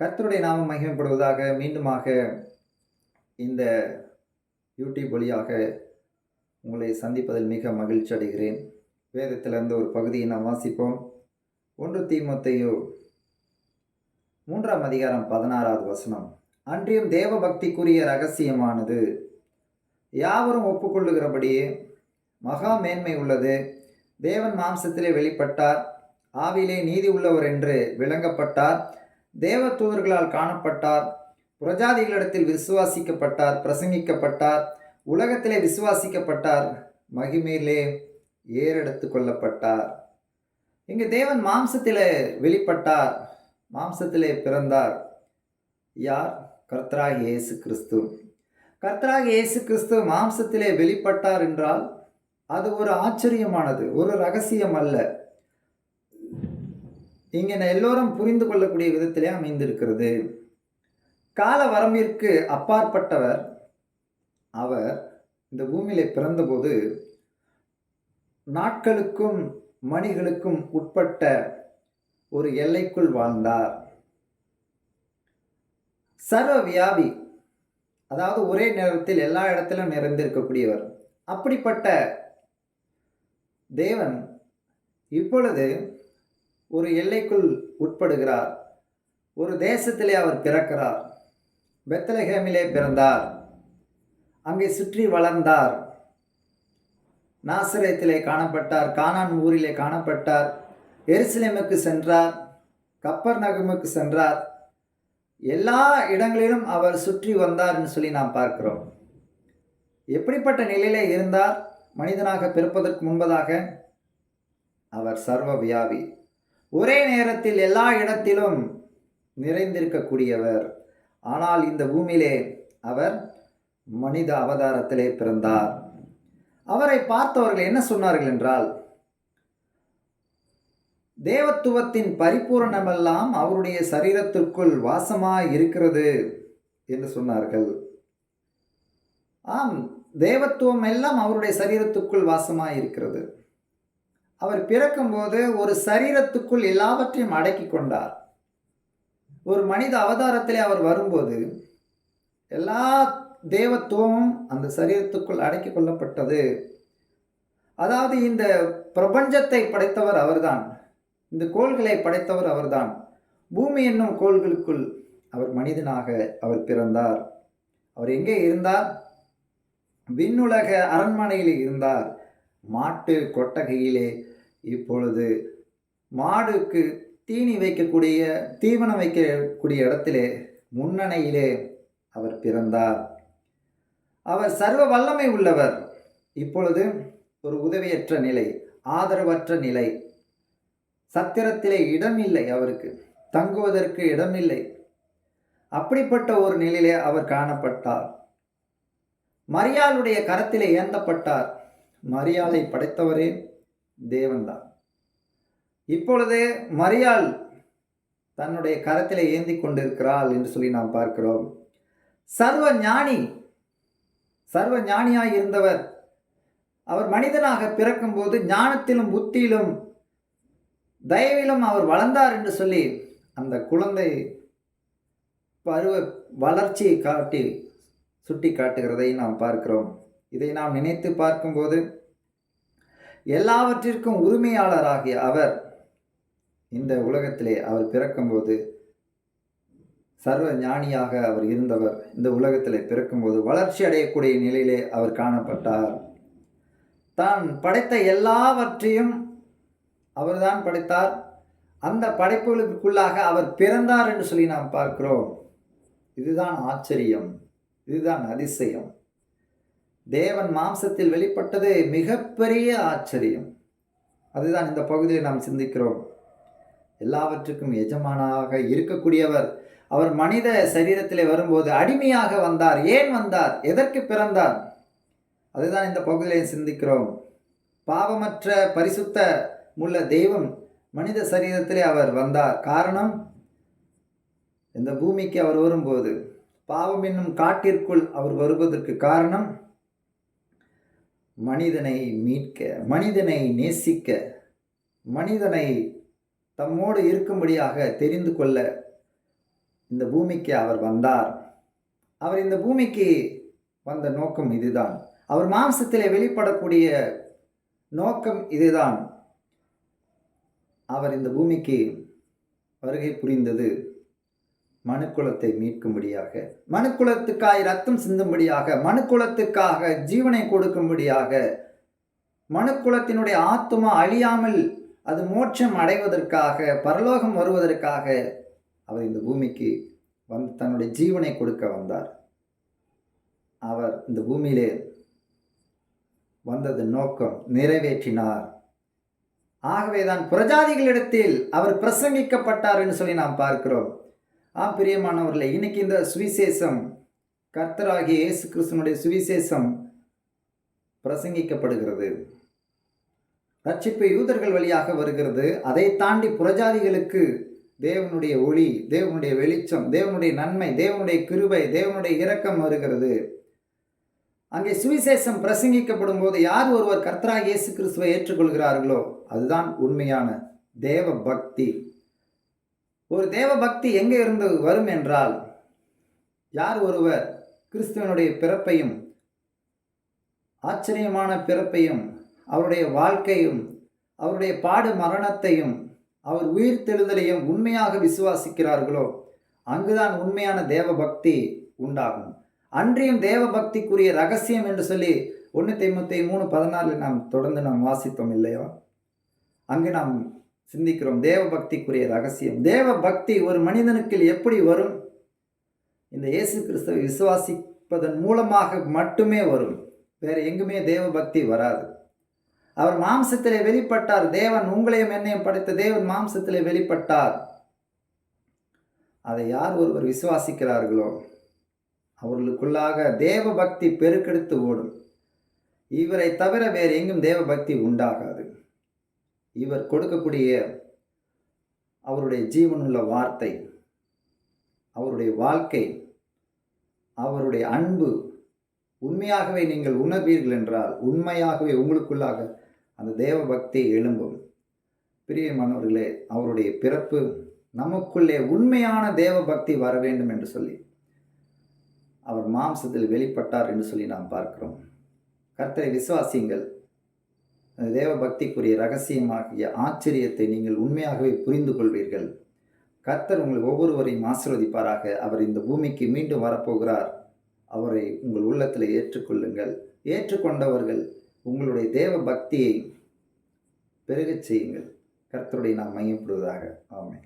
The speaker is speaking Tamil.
கர்த்தருடைய நாமம் மகிமைப்படுவதாக மீண்டுமாக இந்த யூடியூப் வழியாக உங்களை சந்திப்பதில் மிக மகிழ்ச்சி அடைகிறேன். வேதத்திலிருந்து ஒரு பகுதியை நாம் வாசிப்போம். ஒன்று தீமத்தையோ மூன்றாம் அதிகாரம் பதினாறாவது வசனம். அன்றியும் தேவ பக்திக்குரிய ரகசியமானது. யாவரும் ஒப்புக்கொள்ளுகிறபடியே மகா மேன்மை உள்ளது. தேவன் மாம்சத்திலே வெளிப்பட்டார். ஆவிலே நீதி உள்ளவர் என்று விளங்கப்பட்டார். தேவ காணப்பட்டார் புரஜாதிகளிடத்தில் விசுவாசிக்கப்பட்டார் பிரசங்கிக்கப்பட்டார் உலகத்திலே விசுவாசிக்கப்பட்டார் மகிமையிலே ஏறெடுத்து கொள்ளப்பட்டார். இங்கு தேவன் மாம்சத்திலே வெளிப்பட்டார் மாம்சத்திலே பிறந்தார். யார்? கர்த்தராக இயேசு கிறிஸ்து. கர்த்தராக இயேசு கிறிஸ்து மாம்சத்திலே வெளிப்பட்டார் என்றால் அது ஒரு ஆச்சரியமானது ஒரு ரகசியம் அல்ல. இங்கே எல்லோரும் புரிந்து கொள்ளக்கூடிய விதத்திலே அமைந்திருக்கிறது. கால வரம்பிற்கு அப்பாற்பட்டவர் அவர் இந்த பூமியில பிறந்தபோது நாட்களுக்கும் மணிகளுக்கும் உட்பட்ட ஒரு எல்லைக்குள் வாழ்ந்தார். சர்வ வியாபி அதாவது ஒரே நேரத்தில் எல்லா இடத்திலும் நிறைந்திருக்கக்கூடியவர். அப்படிப்பட்ட தேவன் இப்பொழுது ஒரு எல்லைக்குள் உட்படுகிறார். ஒரு தேசத்திலே அவர் பிறக்கிறார். பெத்தலகேமிலே பிறந்தார். அங்கே சுற்றி வளர்ந்தார். நாசிரியத்திலே காணப்பட்டார் கானான் ஊரிலே காணப்பட்டார். எருசலேமுக்கு சென்றார் கப்பர் நகமுக்கு சென்றார். எல்லா இடங்களிலும் அவர் சுற்றி வந்தார்னு சொல்லி நாம் பார்க்கிறோம். எப்படிப்பட்ட நிலையிலே இருந்தார்? மனிதனாக பிறப்பதற்கு முன்பதாக? அவர் சர்வ வியாபி. ஒரே நேரத்தில் எல்லா இடத்திலும் நிறைந்திருக்கக்கூடியவர். ஆனால் இந்த பூமியிலே அவர் மனித அவதாரத்திலே பிறந்தார். அவரை பார்த்தவர்கள் என்ன சொன்னார்கள் என்றால் தேவத்துவத்தின் பரிபூரணமெல்லாம் அவருடைய சரீரத்திற்குள் வாசமாக இருக்கிறது என்று சொன்னார்கள். ஆம் தேவத்துவம் எல்லாம் அவருடைய சரீரத்துக்குள் வாசமாக இருக்கிறது. அவர் பிறக்கும்போது ஒரு சரீரத்துக்குள் எல்லாவற்றையும் அடக்கி கொண்டார். ஒரு மனித அவதாரத்திலே அவர் வரும்போது எல்லா தேவத்துவமும் அந்த சரீரத்துக்குள் அடக்கி கொள்ளப்பட்டது. அதாவது இந்த பிரபஞ்சத்தை படைத்தவர் அவர்தான். இந்த கோள்களை படைத்தவர் அவர்தான். பூமி என்னும் கோள்களுக்குள் அவர் மனிதனாக அவர் பிறந்தார். அவர் எங்கே இருந்தார்? விண்ணுலக அரண்மனையில் இருந்தார். மாட்டு கொட்டகையிலே இப்பொழுது மாடுக்கு தீனி வைக்கக்கூடிய தீவனம் வைக்கக்கூடிய இடத்திலே முன்னணையிலே அவர் பிறந்தார். அவர் சர்வ வல்லமை உள்ளவர். இப்பொழுது ஒரு உதவியற்ற நிலை ஆதரவற்ற நிலை. சத்திரத்திலே இடமில்லை அவருக்கு தங்குவதற்கு இடமில்லை. அப்படிப்பட்ட ஒரு நிலையிலே அவர் காணப்பட்டார். மரியாளுடைய கரத்திலே ஏந்தப்பட்டார். மரியாளை படைத்தவரே தேவன்தான். இப்பொழுது மரியாள் தன்னுடைய கரத்தில் ஏந்தி கொண்டிருக்கிறாள் என்று சொல்லி நாம் பார்க்கிறோம். சர்வ ஞானி சர்வ ஞானியாய் இருந்தவர். அவர் மனிதனாக பிறக்கும்போது ஞானத்திலும் புத்தியிலும் தயவிலும் அவர் வளர்ந்தார் என்று சொல்லி அந்த குழந்தை பருவ வளர்ச்சியை காட்டி சுட்டி காட்டுகிறதை நாம் பார்க்கிறோம். இதை நாம் நினைத்து பார்க்கும்போது எல்லாவற்றிற்கும் உரிமையாளராகிய அவர் இந்த உலகத்திலே அவர் பிறக்கும்போது சர்வ ஞானியாக அவர் இருந்தவர் இந்த உலகத்திலே பிறக்கும்போது வளர்ச்சி அடையக்கூடிய நிலையிலே அவர் காணப்பட்டார். தான் படைத்த எல்லாவற்றையும் அவர்தான் படைத்தார். அந்த படைப்புகளுக்குள்ளாக அவர் பிறந்தார் என்று சொல்லி நாம் பார்க்கிறோம். இதுதான் ஆச்சரியம். இதுதான் அதிசயம். தேவன் மாம்சத்தில் வெளிப்பட்டது மிகப்பெரிய ஆச்சரியம். அதுதான் இந்த பகுதியில் நாம் சிந்திக்கிறோம். எல்லாவற்றுக்கும் எஜமானாக இருக்கக்கூடியவர் அவர் மனித சரீரத்திலே வரும்போது அடிமையாக வந்தார். ஏன் வந்தார்? எதற்கு பிறந்தார்? அதுதான் இந்த பகுதியிலே சிந்திக்கிறோம். பாவமற்ற பரிசுத்த முள்ள தெய்வம் மனித சரீரத்திலே அவர் வந்தார். காரணம் இந்த பூமிக்கு அவர் வரும்போது பாவம் என்னும் காட்டிற்குள் அவர் வருவதற்கு காரணம் மனிதனை மீட்க மனிதனை நேசிக்க மனிதனை தம்மோடு இருக்கும்படியாக தெரிந்து கொள்ள இந்த பூமிக்கு அவர் வந்தார். அவர் இந்த பூமிக்கு வந்த நோக்கம் இதுதான். அவர் மாம்சத்திலே வெளிப்படக்கூடிய நோக்கம் இதுதான். அவர் இந்த பூமிக்கு வருகை புரிந்தது. மனுக்குலத்தை மீட்கும்படியாக மனுக்குலத்துக்காய் ரத்தம் சிந்தும்படியாக மனுக்குலத்துக்காக ஜீவனை கொடுக்கும்படியாக மனுக்குலத்தினுடைய ஆத்மா அழியாமல் அது மோட்சம் அடைவதற்காக பரலோகம் வருவதற்காக அவர் இந்த பூமிக்கு வந்து தன்னுடைய ஜீவனை கொடுக்க வந்தார். அவர் இந்த பூமியிலே வந்தது நோக்கம் நிறைவேற்றினார். ஆகவேதான் புரஜாதிகளிடத்தில் அவர் பிரசங்கிக்கப்பட்டார் என்று சொல்லி நாம் பார்க்கிறோம். ஆ பிரியமானவர்களே இன்னைக்கு இந்த சுவிசேஷம் கர்த்தராகிய இயேசு கிறிஸ்துவனுடைய சுவிசேஷம் பிரசங்கிக்கப்படுகிறது. ரட்சிப்பு யூதர்கள் வழியாக வருகிறது. அதை தாண்டி புரஜாதிகளுக்கு தேவனுடைய ஒளி தேவனுடைய வெளிச்சம் தேவனுடைய நன்மை தேவனுடைய கிருபை தேவனுடைய இரக்கம் வருகிறது. அங்கே சுவிசேஷம் பிரசங்கிக்கப்படும் போது யார் ஒருவர் கர்த்தராக இயேசு கிறிஸ்துவை ஏற்றுக்கொள்கிறார்களோ அதுதான் உண்மையான தேவ பக்தி. ஒரு தேவ பக்தி எங்கே இருந்து வரும் என்றால் யார் ஒருவர் கிறிஸ்துவனுடைய பிறப்பையும் ஆச்சரியமான பிறப்பையும் அவருடைய வாழ்க்கையும் அவருடைய பாடு மரணத்தையும் அவர் உயிர் தெழுதலையும் உண்மையாக விசுவாசிக்கிறார்களோ அங்குதான் உண்மையான தேவ பக்தி உண்டாகும். அன்றியும் தேவ பக்திக்குரிய ரகசியம் என்று சொல்லி ஒன்று தைமுத்தை மூணு பதினாலில் நாம் தொடர்ந்து நாம் வாசித்தோம் இல்லையா? அங்கு நாம் சிந்திக்கிறோம். தேவ பக்திக்குரிய ரகசியம். தேவ பக்தி ஒரு மனிதனுக்கு எப்படி வரும்? இந்த இயேசு கிறிஸ்துவை விசுவாசிப்பதன் மூலமாக மட்டுமே வரும். வேறு எங்குமே தேவ பக்தி வராது. அவர் மாம்சத்திலே வெளிப்பட்டார். தேவன் உங்களையும் என்னையும் படைத்த தேவன் மாம்சத்திலே வெளிப்பட்டார். அதை யார் ஒருவர் விசுவாசிக்கிறார்களோ அவர்களுக்குள்ளாக தேவ பக்தி பெருக்கெடுத்து ஓடும். இவரை தவிர வேறு எங்கும் தேவ பக்தி உண்டாகாது. இவர் கொடுக்கக்கூடிய அவருடைய ஜீவனுள்ள வார்த்தை அவருடைய வாழ்க்கை அவருடைய அன்பு உண்மையாகவே நீங்கள் உணர்வீர்கள் என்றால் உண்மையாகவே உங்களுக்குள்ளாக அந்த தேவ பக்தி எழும்பும். பிரியமானவர்களே அவருடைய பிறப்பு நமக்குள்ளே உண்மையான தேவ பக்தி வர வேண்டும் என்று சொல்லி அவர் மாம்சத்தில் வெளிப்பட்டார் என்று சொல்லி நாம் பார்க்கிறோம். கர்த்தரை விசுவாசியுங்கள். தேவ பக்திக்குரிய ரகசியமாகிய ஆச்சரியத்தை நீங்கள் உண்மையாகவே புரிந்து கொள்வீர்கள். கர்த்தர் உங்கள் ஒவ்வொருவரையும் ஆசிர்வதிப்பாராக. அவர் இந்த பூமிக்கு மீண்டும் வரப்போகிறார். அவரை உங்கள் உள்ளத்தில் ஏற்றுக்கொள்ளுங்கள். ஏற்றுக்கொண்டவர்கள் உங்களுடைய தேவ பக்தியை பெருகச் செய்யுங்கள். கர்த்தருடைய நாம் மையப்படுவதாக ஆமென்.